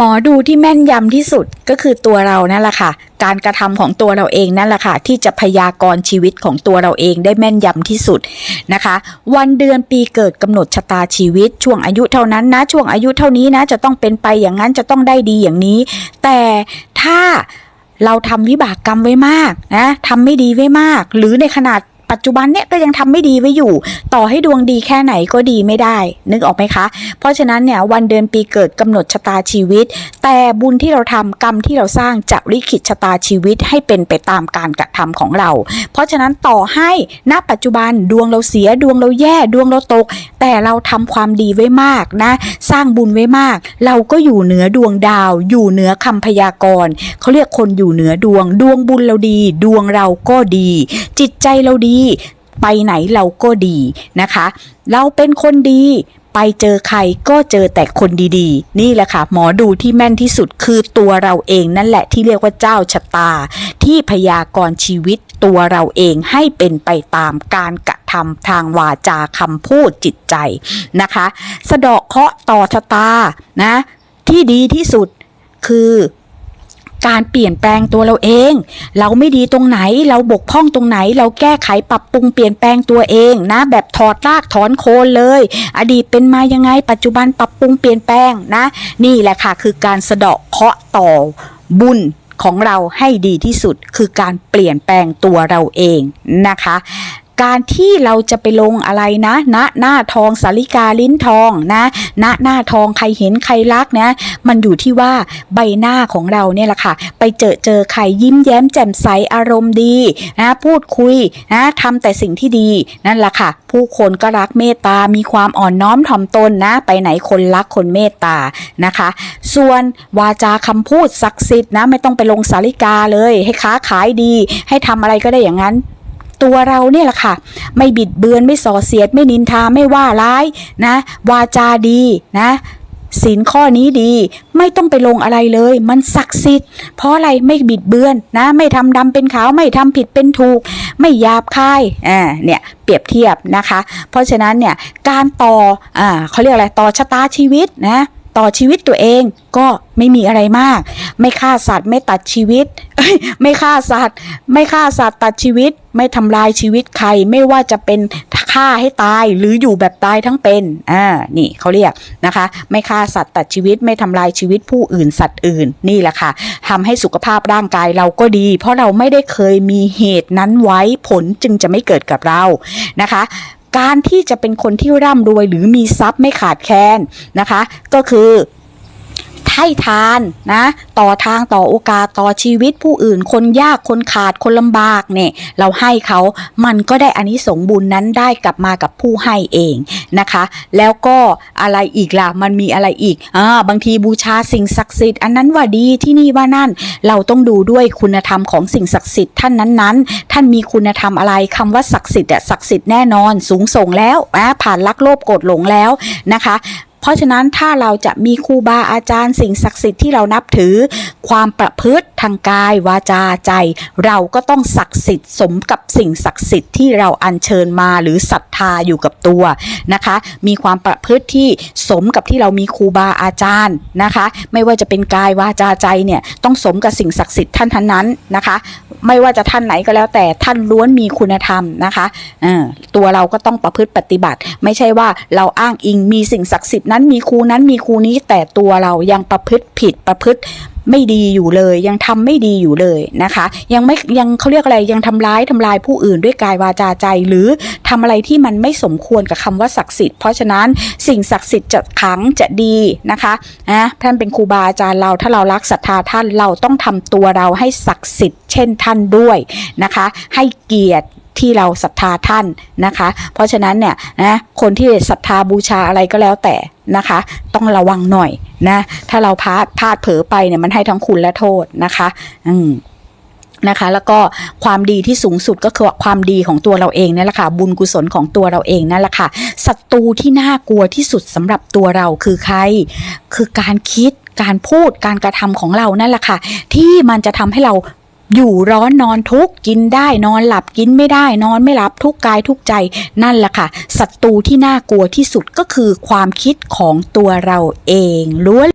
หมอดูที่แม่นยำที่สุดก็คือตัวเรานั่นแหละค่ะ การกระทำของตัวเราเองนั่นแหละค่ะ ที่จะพยากรณ์ชีวิตของตัวเราเองได้แม่นยำที่สุดนะคะ วันเดือนปีเกิดกำหนดชะตาชีวิต ช่วงอายุเท่านั้นนะ ช่วงอายุเท่านี้นะ จะต้องเป็นไปอย่างนั้นจะต้องได้ดีอย่างนี้ แต่ถ้าเราทำวิบากกรรมไว้มากนะทำไม่ดีไว้มาก หรือในขนาด ปัจจุบันเนี่ยก็ยังทำไม่ดีไว้อยู่ ต่อให้ดวงดีแค่ไหนก็ดีไม่ได้ นึกออกไหมคะ เพราะฉะนั้นเนี่ยวันเดือนปีเกิดกำหนดชะตาชีวิต แต่บุญที่เราทำกรรมที่เราสร้างจะลิขิตชะตาชีวิตให้เป็นไปตามการกระทำของเรา เพราะฉะนั้นต่อให้ณปัจจุบันดวงเราเสียดวงเราแย่ดวงเราตก แต่เราทำความดีไว้มากนะ สร้างบุญไว้มาก เราก็อยู่เหนือดวงดาว อยู่เหนือคำพยากรณ์เขาเรียกคนอยู่เหนือดวง ดวงบุญเราดี ดวงเราก็ดี จิตใจเราดีไปไหนเราก็ดีนะคะ เราเป็นคนดีไปเจอใครก็เจอแต่คนดีๆ นี่แหละค่ะ หมอดูที่แม่นที่สุดคือตัวเราเองนั่นแหละที่เรียกว่าเจ้าชะตา ที่พยากรณ์ชีวิตตัวเราเองให้เป็นไปตามการกระทำทางวาจาคำพูดจิตใจนะคะ สะเดาะเคราะห์ต่อชะตานะที่ดีที่สุดคือ การเปลี่ยนแปลงตัวเราเอง เราไม่ดีตรงไหน เราบกพร่องตรงไหน เราแก้ไขปรับปรุงเปลี่ยนแปลงตัวเองนะ แบบถอดรากถอนโคนเลย อดีตเป็นมายังไง ปัจจุบันปรับปรุงเปลี่ยนแปลงนะ นี่แหละค่ะ คือการสะเดาะเคาะต่อบุญของเราให้ดีที่สุดคือการเปลี่ยนแปลงตัวเราเองนะคะ การที่เราจะไปลงอะไรนะณหน้าทองสาริกาลิ้นทองนะณหน้าทองใครเห็นใครรักนะมันอยู่ที่ว่าใบหน้าของเราเนี่ยแหละค่ะ ไปเจอเจอใครยิ้มแย้มแจ่มใสอารมณ์ดีนะพูดคุยนะทำแต่สิ่งที่ดีนั่นแหละค่ะ ผู้คนก็รักเมตตา มีความอ่อนน้อมถ่อมตนนะ ไปไหนคนรักคนเมตตานะคะ ส่วนวาจาคำพูดศักดิ์สิทธิ์นะไม่ต้องไปลงสาริกาเลย ให้ค้าขายดี ให้ทำอะไรก็ได้อย่างนั้น ตัวเราเนี่ยแหละค่ะ ไม่บิดเบือนไม่ส่อเสียด ไม่นินทาไม่ว่าร้ายนะ วาจาดีนะศีลข้อนี้ดีไม่ต้องไปลงอะไรเลย มันศักดิ์สิทธิ์เพราะอะไรไม่บิดเบือนนะ ไม่ทำดำเป็นขาวไม่ทำผิดเป็นถูก ไม่หยาบคายอ่าเนี่ยเปรียบเทียบนะคะ เพราะฉะนั้นเนี่ยการต่ออ่าเขาเรียกอะไรต่อชะตาชีวิตนะ ต่อชีวิตตัวเองก็ไม่มีอะไรมาก ไม่ฆ่าสัตว์ไม่ตัดชีวิต ไม่ฆ่าสัตว์ ไม่ฆ่าสัตว์ตัดชีวิต ไม่ทำลายชีวิตใครไม่ว่าจะเป็นฆ่าให้ตายหรืออยู่แบบตายทั้งเป็นอ่านี่เขาเรียกนะคะ ไม่ฆ่าสัตว์ตัดชีวิตไม่ทำลายชีวิตผู้อื่นสัตว์อื่นนี่แหละค่ะทำให้สุขภาพร่างกายเราก็ดี เพราะเราไม่ได้เคยมีเหตุนั้นไว้ผลจึงจะไม่เกิดกับเรานะคะ การที่จะเป็นคนที่ร่ำรวยหรือมีทรัพย์ไม่ขาดแคลนนะคะ ก็คือ ให้ทานนะ ต่อทางต่อโอกาสต่อชีวิตผู้อื่น คนยากคนขาดคนลำบากเนี่ยเราให้เขามันก็ได้อานิสงส์บุญนั้นได้กลับมากับผู้ให้เองนะคะ แล้วก็อะไรอีกล่ะมันมีอะไรอีกอ่าบางทีบูชาสิ่งศักดิ์สิทธิ์อันนั้นว่าดีที่นี่ว่านั่น เราต้องดูด้วยคุณธรรมของสิ่งศักดิ์สิทธิ์ท่านนั้นๆ ท่านมีคุณธรรมอะไรคำว่าศักดิ์สิทธิ์อะศักดิ์สิทธิ์แน่นอนสูงส่งแล้วอ่าผ่านลักโลภโกรธหลงแล้วนะคะ ราะฉะนั้นถ้าเราจะมีครูบาอาจารย์สิ่งศักดิ์สิทธิ์ที่เรานับถือ ความประพฤติทางกายวาจาใจ เราก็ต้องศักดิ์สิทธิ์สมกับสิ่งศักดิ์สิทธิ์ที่เราอัญเชิญมาหรือศรัทธาอยู่กับตัวนะคะ มีความประพฤติที่สมกับที่เรามีครูบาอาจารย์นะคะ ไม่ว่าจะเป็นกายวาจาใจเนี่ยต้องสมกับสิ่งศักดิ์สิทธิ์ท่านท่านนั้นนะคะ ไม่ว่าจะท่านไหนก็แล้วแต่ท่านล้วนมีคุณธรรมนะคะเออตัวเราก็ต้องประพฤติปฏิบัติ ไม่ใช่ว่าเราอ้างอิงมีสิ่งศักดิ์สิทธิ์นั้นั้นมีครูนั้นมีครูนี้แต่ตัวเรายังประพฤติผิดประพฤติไม่ดีอยู่เลย ยังทำไม่ดีอยู่เลยนะคะ ยังไม่ยังเขาเรียกอะไรยังทำร้ายทำลายผู้อื่นด้วยกายวาจาใจ หรือทำอะไรที่มันไม่สมควรกับคำว่าศักดิ์สิทธิ์เพราะฉะนั้นสิ่งศักดิ์สิทธิ์จะขังจะดีนะคะนะท่านเป็นครูบาอาจารย์เราถ้าเรารักศรัทธาท่านเราต้องทำตัวเราให้ศักดิ์สิทธิ์เช่นท่านด้วยนะคะ ให้เกียรติ ที่เราศรัทธาท่านนะคะ เพราะฉะนั้นเนี่ยนะคนที่ศรัทธาบูชาอะไรก็แล้วแต่นะคะ ต้องระวังหน่อยนะถ้าเราพลาดพลาดเผลอไปเนี่ยมันให้ทั้งคุณและโทษนะคะ อืมนะคะแล้วก็ความดีที่สูงสุดก็คือความดีของตัวเราเองนั่นแหละค่ะบุญกุศลของตัวเราเองนั่นแหละค่ะศัตรูที่น่ากลัวที่สุดสำหรับตัวเราคือใคร คือการคิดการพูดการกระทำของเรานั่นแหละค่ะที่มันจะทำให้เรา อยู่ร้อนนอนทุกข์กินได้นอนหลับกินไม่ได้นอนไม่หลับทุกกายทุกใจนั่นแหละค่ะศัตรูที่น่ากลัวที่สุดก็คือความคิดของตัวเราเองล้วน